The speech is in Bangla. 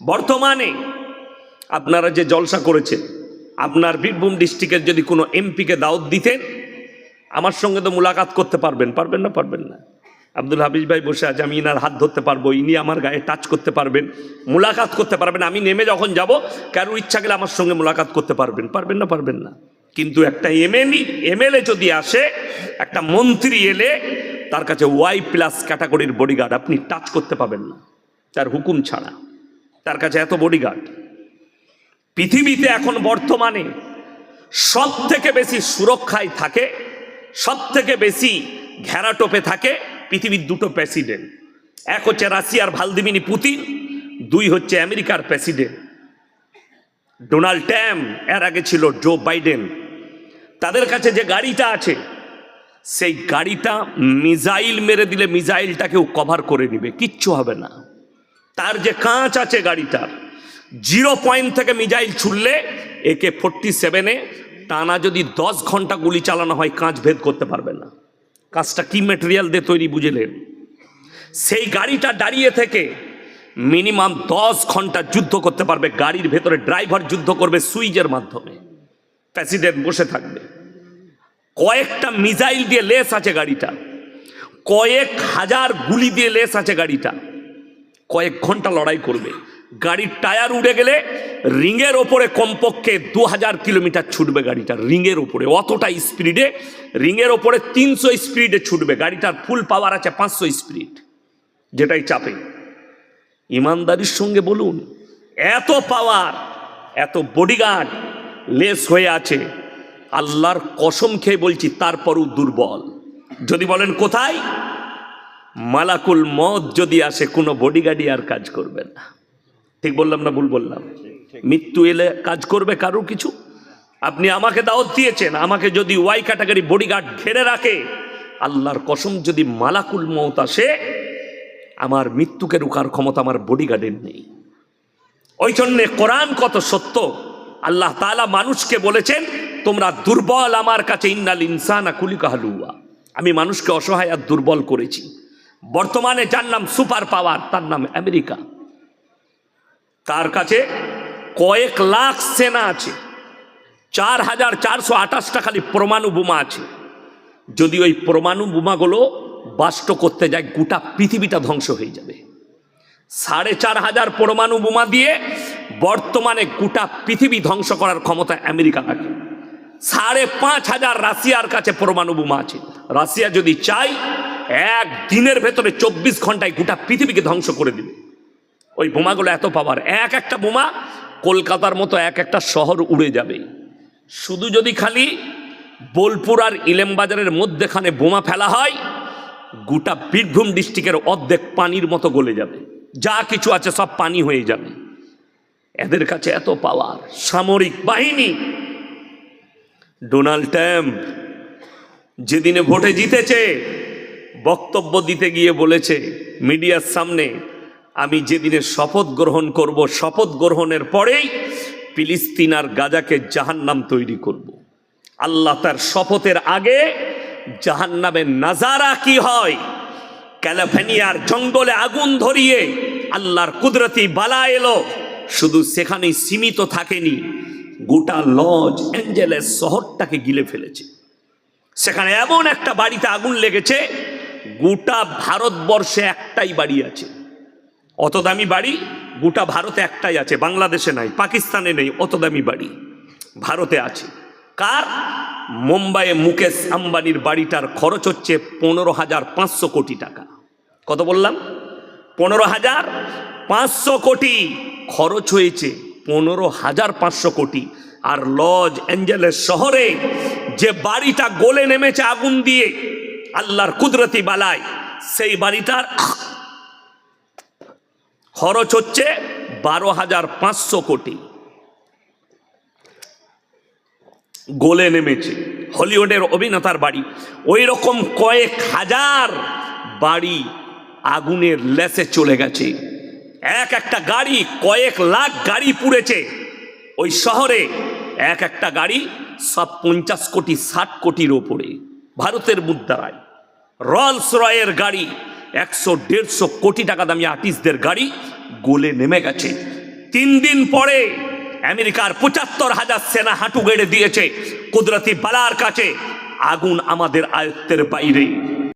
বর্তমানে আপনারা যে জলসা করেছেন, আপনার বীরভূম ডিস্ট্রিক্টের যদি কোনো এমপিকে দাওয়াত দিতেন, আমার সঙ্গে তো মুলাকাত করতে পারবেন পারবেন না পারবেন না। আব্দুল হাফিজ ভাই বসে আছে, আমি ইনার হাত ধরতে পারব, ইনি আমার গায়ে টাচ করতে পারবেন, মুলাকাত করতে পারবেন, আমি নেমে যখন যাব, কারোর ইচ্ছা গেলে আমার সঙ্গে মুলাকাত করতে পারবেন পারবেন না পারবেন না। কিন্তু একটা এমএলই এমএলএ যদি আসে, একটা মন্ত্রী এলে, তার কাছে ওয়াই প্লাস ক্যাটাগরির বডিগার্ড আপনি টাচ করতে পাবেন না, তার হুকুম ছাড়া। তার কাছে এত বডিগার্ড পৃথিবীতে এখন বর্তমানে সব থেকে বেশি সুরক্ষায় থাকে সব থেকে বেশি ঘেরাটোপে থাকে পৃথিবীর দুটো প্রেসিডেন্ট এক হচ্ছে রাশিয়ার ভালদিমিনি পুতিন, দুই হচ্ছে আমেরিকার প্রেসিডেন্ট ডোনাল্ড ট্যাম এর আগে ছিল জো বাইডেন। তাদের কাছে যে গাড়িটা আছে, সেই গাড়িটা মিজাইল মেরে দিলে মিসাইলটাকেও কভার করে নিবে। কিচ্ছু হবে না। তার যে কাঁচ আছে গাড়িটার জিরো পয়েন্ট থেকে মিজাইল ছুড়লে একে ফোরটি সেভেনে টানা যদি দশ ঘণ্টা গুলি চালানো হয়, কাঁচ ভেদ করতে পারবে না। কাঁচটা কি মেটেরিয়াল দিয়ে তৈরি বুঝলেন সেই গাড়িটা দাঁড়িয়ে থেকে মিনিমাম দশ ঘণ্টা যুদ্ধ করতে পারবে, গাড়ির ভেতরে ড্রাইভার যুদ্ধ করবে সুইচের মাধ্যমে। প্রেসিডেন্ট বসে থাকবে। কয়েকটা মিসাইল দিয়ে লেস আছে গাড়িটা। কয়েক হাজার গুলি দিয়ে লেস আছে গাড়িটা। কয়েক ঘণ্টা লড়াই করবে। গাড়ির টায়ার উড়ে গেলে রিংয়ের ওপরে কমপক্ষে দু হাজার কিলোমিটার ছুটবে গাড়িটা, রিংয়ের ওপরে। অতটা স্পিডে, রিংয়ের ওপরে তিনশো স্পিডে ছুটবে। গাড়িটার ফুল পাওয়ার আছে পাঁচশো স্পিড, যেটাই চাপে। ইমানদারির সঙ্গে বলুন, এত পাওয়ার এত বডিগার্ড লেস হয়ে আছে। আল্লাহর কসম খেয়ে বলছি, তারপরও দুর্বল। যদি বলেন কোথায়? মালাকুল মত যদি আসে কোনো বডিগার্ডই আর কাজ করবে না। ঠিক বললাম না ভুল বললাম? মৃত্যু এলে কাজ করবে কারও কিছু? আপনি আমাকে দাওয়াত দিয়েছেন আমাকে যদি ওয়াই ক্যাটাগরি বডিগার্ড ঘেরে রাখে আল্লাহর কসম যদি মালাকুল মত আসে আমার মৃত্যুকে রুকার ক্ষমতা আমার বডিগার্ডের নেই। ওই জন্যে কোরআন কত সত্য। আল্লাহ তাআলা মানুষকে বলেছেন তোমরা দুর্বল আমার কাছে ইন্নাল ইনসানা কুলিকাহালুয়া আমি মানুষকে অসহায় আর দুর্বল করেছি। বর্তমানে যার নাম সুপার পাওয়ার, তার নাম আমেরিকা। তার কাছে কয়েক লাখ সেনা আছে। চার হাজার চারশো আঠাশটা খালি পরমাণু বোমা আছে। যদি ওই পরমাণু বোমাগুলো বাষ্ট করতে যায়, গোটা পৃথিবীটা ধ্বংস হয়ে যাবে। সাড়ে চার হাজার পরমাণু বোমা দিয়ে বর্তমানে গোটা পৃথিবী ধ্বংস করার ক্ষমতা আমেরিকা রাখে। সাড়ে পাঁচ হাজার রাশিয়ার কাছে পরমাণু বোমা আছে। রাশিয়া যদি চাই এক দিনের ভেতরে চব্বিশ ঘন্টায় গোটা পৃথিবীকে ধ্বংস করে দিবে। ওই বোমাগুলো এত পাওয়ার এক একটা বোমা কলকাতার মতো এক একটা শহর উড়ে যাবে। শুধু যদি খালি বোলপুর আর ইলেমবাজারের মধ্যেখানে বোমা ফেলা হয়, গোটা বীরভূম ডিস্ট্রিক্টের অর্ধেক পানির মতো গলে যাবে। যা কিছু আছে সব পানি হয়ে যাবে। এদের কাছে এত পাওয়ার সামরিক বাহিনী। ডোনাল্ড ট্রাম্প যেদিনে ভোটে জিতেছে বক্তব্য দিতে গিয়ে বলেছে, মিডিয়ার সামনে আমি যেদিনে শপথ গ্রহণ করব, শপথ গ্রহণের পরেই ফিলিস্তিন আর গাজাকে জাহান্নাম তৈরি করব। আল্লাহ তার শপথের আগে জাহান্নামের নাজারা কি হয়, ক্যালিফোর্নিয়ার জঙ্গলে আগুন ধরিয়ে আল্লাহর কুদরতি বালা এলো, শুধু সেখানেই সীমিত থাকেনি, গোটা লজ অ্যাঞ্জেলেস শহরটাকে গিলে ফেলেছে সেখানে এমন একটা বাড়িতে আগুন লেগেছে গোটা ভারতবর্ষে একটাই বাড়ি আছে। অত দামি বাড়ি, গোটা ভারতে একটাই আছে, বাংলাদেশে নাই, পাকিস্তানে নেই, অত দামি বাড়ি ভারতে আছে। কার? মুম্বাইয়ে মুকেশ আম্বানির বাড়িটার খরচ হচ্ছে পনেরো হাজার পাঁচশো কোটি টাকা। কত বললাম? পনেরো হাজার পাঁচশো কোটি। খরচ হয়েছে পনেরো হাজার পাঁচশো কোটি। আর লজ অ্যাঞ্জেলেস শহরে যে বাড়িটা গলে নেমেছে আগুন দিয়ে আল্লাহর কুদরতি বালায় সেই বাড়িটার খরচ হচ্ছে বারো হাজার পাঁচশো কোটি। গোলে নেমেছে, হলিউডের অভিনেতার বাড়ি। ওই রকম কয়েক হাজার বাড়ি আগুনের লেসে চলে গেছে। এক একটা গাড়ি, কয়েক লাখ গাড়ি পুড়েছে। ওই শহরে এক একটা গাড়ি সব পঞ্চাশ কোটি, ষাট কোটির ওপরে। ভারতের মুদ্রায়। রলস রয়ের গাড়ি একশো দেড়শো কোটি টাকা দামি আর্টিস্টদের গাড়ি গোলে নেমে গেছে। তিন দিন পরে আমেরিকার পঁচাত্তর হাজার সেনা হাঁটু গেড়ে দিয়েছে। কুদরতি বালার কাছে আগুন আমাদের আয়ত্তের বাইরে।